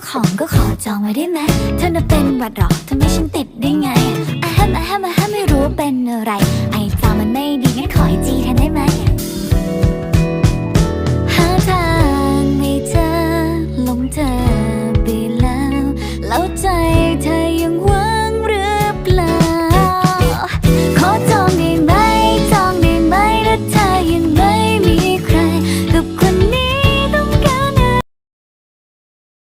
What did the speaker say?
าของก็ขอจองไว้ได้ไหมเธอน่ะเป็นหวัดหรอทำให้ฉันติดได้ไงอะฮมอะฮมอะฮมไม่รู้เป็นอะไร ไอ้จามันไม่ดีงั้นขอไอจีแทนได้ไหมหาทางไม่เจอลงเธอไปแล้ว แล้วใจเธอยังว่า